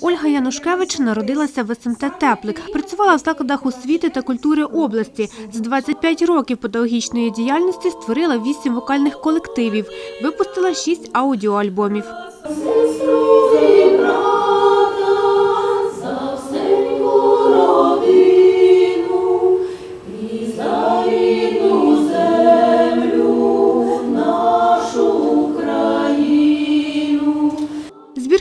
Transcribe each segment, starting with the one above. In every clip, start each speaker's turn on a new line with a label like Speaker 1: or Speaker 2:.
Speaker 1: Ольга Янушкевич народилася в СМТ Теплик. Працювала в закладах освіти та культури області. За 25 років педагогічної діяльності створила 8 вокальних колективів, випустила 6 аудіоальбомів.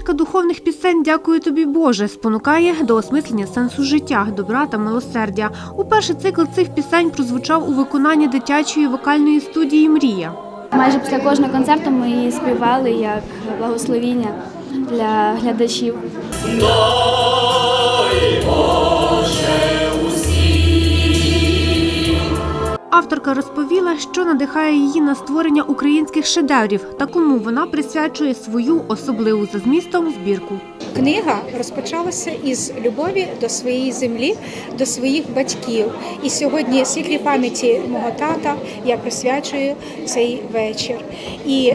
Speaker 1: Збірка духовних пісень Дякую тобі, Боже спонукає до осмислення сенсу життя, добра та милосердя. Уперше цикл цих пісень прозвучав у виконанні дитячої вокальної студії Мрія.
Speaker 2: Майже після кожного концерту ми її співали як благословіння для глядачів.
Speaker 1: Авторка розповіла, що надихає її на створення українських шедеврів та кому вона присвячує свою особливу за змістом збірку.
Speaker 3: Книга розпочалася із любові до своєї землі, до своїх батьків. І сьогодні світлі пам'яті мого тата я присвячую цей вечір. І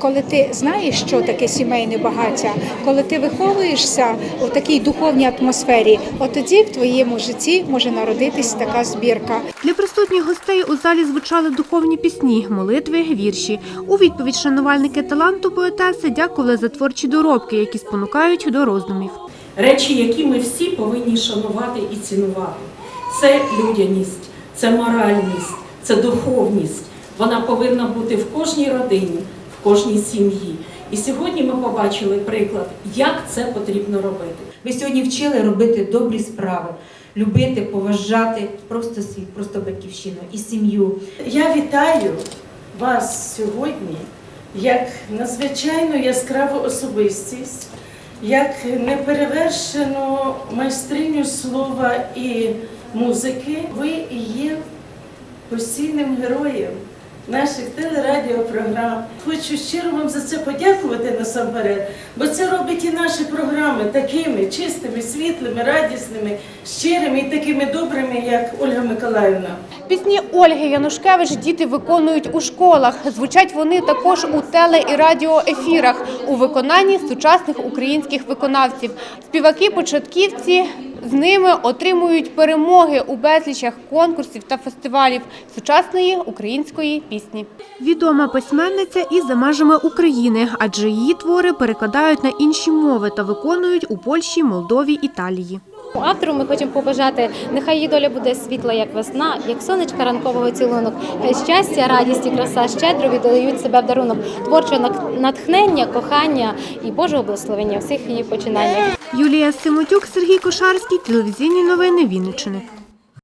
Speaker 3: коли ти знаєш, що таке сімейне багаття, коли ти виховуєшся у такій духовній атмосфері, от тоді в твоєму житті може народитись така збірка.
Speaker 1: Для присутніх гостей у залі звучали духовні пісні, молитви, вірші. У відповідь шанувальники таланту поетеси дякували за творчі доробки, які спонукають до роздумів.
Speaker 4: речі, які ми всі повинні шанувати і цінувати. Це людяність, це моральність, це духовність. Вона повинна бути в кожній родині, кожній сім'ї. І сьогодні ми побачили приклад, як це потрібно робити.
Speaker 5: Ви сьогодні вчили робити добрі справи, любити, поважати просто світ, просто батьківщину і сім'ю.
Speaker 6: Я вітаю вас сьогодні як надзвичайно яскраву особистість, як неперевершену майстриню слова і музики. Ви є постійним героєм наших телерадіопрограм. Хочу щиро вам за це подякувати насамперед, бо це робить і наші програми такими чистими, світлими, радісними, щирими і такими добрими, як Ольга Миколаївна.
Speaker 1: Пісні Ольги Янушкевич діти виконують у школах. Звучать вони також у теле і радіоефірах у виконанні сучасних українських виконавців. Співаки-початківці з ними отримують перемоги у безлічах конкурсів та фестивалів сучасної української пісні. Відома письменниця і за межами України, адже її твори перекладають на інші мови та виконують у Польщі, Молдові, Італії.
Speaker 7: Автору ми хочемо побажати, нехай її доля буде світла, як весна, як сонечка ранкового цілунок. Хай щастя, радість і краса щедро віддають себе в дарунок, творчого натхнення, кохання і Божого благословення всіх її починаннях.
Speaker 1: Юлія Симотюк, Сергій Кошарський, телевізійні новини Вінниччини.